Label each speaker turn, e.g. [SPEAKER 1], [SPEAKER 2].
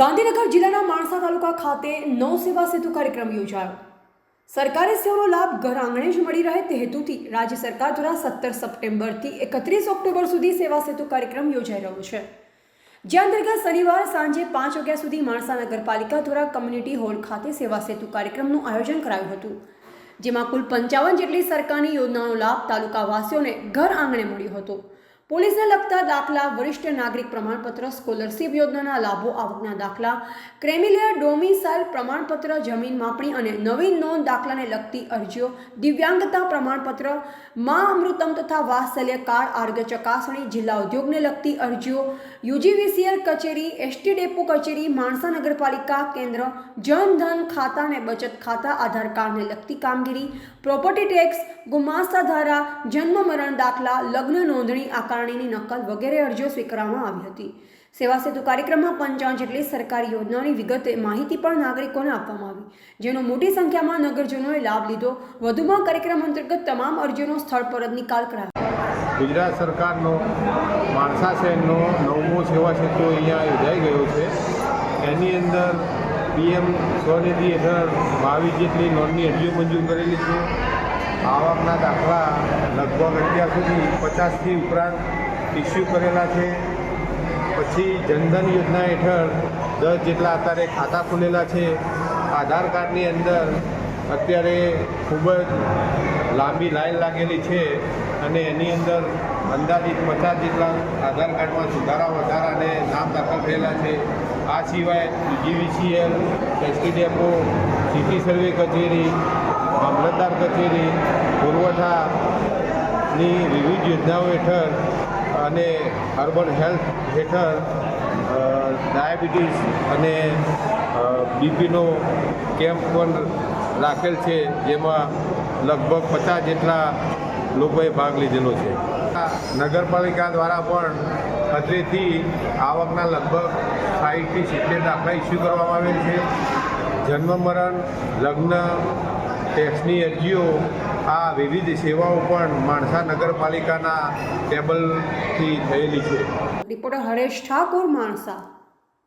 [SPEAKER 1] ગાંધીનગર જિલ્લાના માણસા તાલુકા ખાતે નવ સેવા સેતુ કાર્યક્રમ યોજાયો. સરકારી સેવાનો લાભ ઘર આંગણે જ મળી રહે તે હેતુથી રાજ્ય સરકાર દ્વારા સત્તર સપ્ટેમ્બરથી એકત્રીસ ઓક્ટોબર સુધી સેવા સેતુ કાર્યક્રમ યોજાઈ રહ્યો છે. જે અંતર્ગત શનિવાર સાંજે પાંચ વાગ્યા સુધી માણસા નગરપાલિકા દ્વારા કમ્યુનિટી હોલ ખાતે સેવા સેતુ કાર્યક્રમનું આયોજન કરાયું હતું, જેમાં કુલ પંચાવન જેટલી સરકારની યોજનાનો લાભ તાલુકાવાસીઓને ઘર આંગણે મળ્યો હતો. પોલીસને લગતા દાખલા, વરિષ્ઠ નાગરિક પ્રમાણપત્ર, સ્કોલરશીપ યોજનાના લાભો, આવકના દાખલા ક્રેમિલિયર ડોમિસાઇલ પ્રમાણપત્ર, જમીન માપણી અને નવીન નોંધ દાખલાને લગતી અરજીઓ, દિવ્યાંગતા પ્રમાણપત્ર, મા અમૃતમ તથા વાત્સલ્ય કાર્ડ, આરોગ્ય ચકાસણી, જિલ્લા ઉદ્યોગને લગતી અરજીઓ, યુજીવીસીએલ કચેરી, એસટી ડેપો કચેરી, માણસા નગરપાલિકા, કેન્દ્ર જનધન ખાતા અને બચત ખાતા, આધાર કાર્ડને લગતી કામગીરી, પ્રોપર્ટી ટેક્સ ગુમાસ્તા ધારા જન્મ મરણ દાખલા, લગ્ન નોંધણી આકારણીની નકલ વગેરે અરજીઓ સ્વીકારવામાં આવી હતી. સેવા સેતુ કાર્યક્રમમાં પંચાવન જેટલી સરકારી યોજનાઓની વિગતે માહિતી પણ નાગરિકોને આપવામાં આવી. જેનો મોટી સંખ્યામાં નગરજનોએ લાભ લીધો. વધુમાં કાર્યક્રમ અંતર્ગત તમામ અરજીઓનો સ્થળ પર જ નિકાલ કરાયો.
[SPEAKER 2] ગુજરાત સરકારનો, માણસા શહેરનો નવમો સેવા સેતુ અહીંયા યોજાઈ ગયો છે. એની અંદર પીએમ સ્વનિધિ હેઠળ બાવીસ જેટલી લોનની અરજીઓ મંજૂર કરેલી છે. આવકના દાખલા લગભગ અત્યાર સુધી પચાસથી ઉપરાંત ઇસ્યુ કરેલા છે. પછી જનધન યોજના હેઠળ દસ જેટલા અત્યારે ખાતા ખુલેલા છે. આધાર કાર્ડની અંદર અત્યારે ખૂબ જ લાંબી લાઈન લાગેલી છે અને એની અંદર અંદાજિત પચાસ જેટલા આધાર કાર્ડમાં સુધારા વધારા અને નામ દાખલ થયેલા છે. આ સિવાય GVCL, ST depot, city survey કચેરી, મામલતદાર કચેરી, પુરવઠાની વિવિધ યોજનાઓ હેઠળ અને અર્બન હેલ્થ હેઠળ ડાયાબિટીસ અને બીપીનો કેમ્પ પણ રાખેલ છે, જેમાં લગભગ પચાસ જેટલા લોકોએ ભાગ લીધેલો છે. નગરપાલિકા દ્વારા પણ અત્રેથી આવકના લગભગ સાહીઠથી સિત્તેર દાખલા ઇસ્યુ કરવામાં આવેલ છે. જન્મ મરણ, લગ્ન ટેક્સની અરજીઓ, આ વિવિધ સેવાઓ પણ માણસા નગરપાલિકાના ટેબલથી થયેલી છે.
[SPEAKER 1] રિપોર્ટર હરેશ ઠાકોર, માણસા.